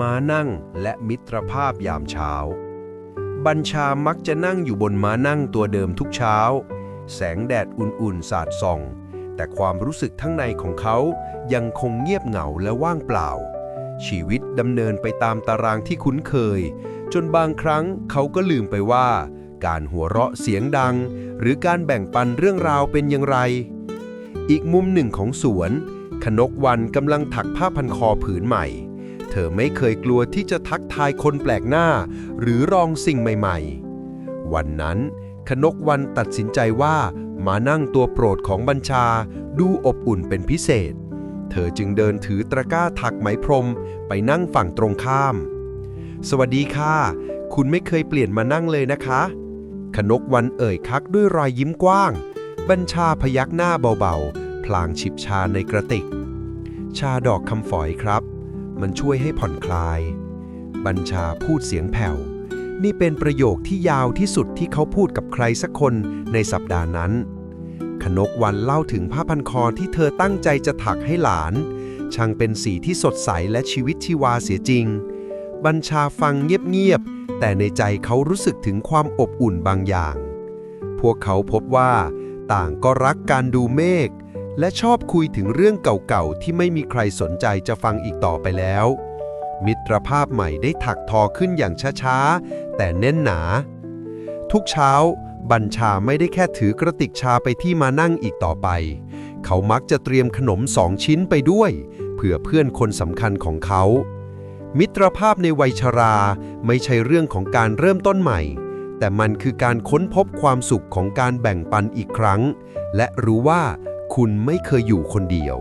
ม้านั่งและมิตรภาพยามเช้า บัญชามักจะนั่งอยู่บนม้านั่งตัวเดิมทุกเช้า แสงแดดอุ่นๆ สาดส่อง แต่ความรู้สึกทั้งในของเขายังคงเงียบเหงาและว่างเปล่า ชีวิตดำเนินไปตามตารางที่คุ้นเคย จนบางครั้งเขาก็ลืมไปว่า การหัวเราะเสียงดัง หรือการแบ่งปันเรื่องราวเป็นอย่างไร อีกมุมหนึ่งของสวน ขนกวันกำลังถักผ้าพันคอผืนใหม่ เธอไม่เคยกลัวที่จะทักทายคนแปลกหน้า หรือลองสิ่งใหม่ๆ วันนั้นขนกวันตัดสินใจว่ามานั่งตัวโปรดของบัญชาดูอบอุ่นเป็นพิเศษ เธอจึงเดินถือตะกร้าถักไหมพรมไปนั่งฝั่งตรงข้าม สวัสดีค่ะ คุณไม่เคยเปลี่ยนมานั่งเลยนะคะ ขนกวันเอ่ยคักด้วยรอยยิ้มกว้าง บัญชาพยักหน้าเบาๆ พลางฉิบชาในกระติก ชาดอกคำฝอยครับ มันช่วยให้ผ่อนคลาย บัญชาพูดเสียงแผ่ว นี่เป็นประโยคที่ยาวที่สุดที่เขาพูดกับใครสักคนในสัปดาห์นั้น ขนกวันเล่าถึงผ้าพันคอที่เธอตั้งใจจะถักให้หลาน ช่างเป็นสีที่สดใสและชีวิตชีวาเสียจริง บัญชาฟังเงียบๆ แต่ในใจเขารู้สึกถึงความอบอุ่นบางอย่าง พวกเขาพบว่า ต่างก็รักการดูเมฆ และชอบคุยถึงเรื่องเก่าๆ ที่ไม่มีใครสนใจจะฟังอีกต่อไปแล้ว มิตรภาพใหม่ได้ถักทอขึ้นอย่างช้าๆ แต่แน่นหนา ทุกเช้า บัญชาไม่ได้แค่ถือกระติกชาไปที่มานั่งอีกต่อไป เขามักจะเตรียมขนมสองชิ้นไปด้วยเพื่อเพื่อนคนสำคัญของเขา มิตรภาพในวัยชราไม่ใช่เรื่องของการเริ่มต้นใหม่แต่มันคือการค้นพบความสุขของการแบ่งปันอีกครั้ง และรู้ว่า คุณไม่เคยอยู่คนเดียว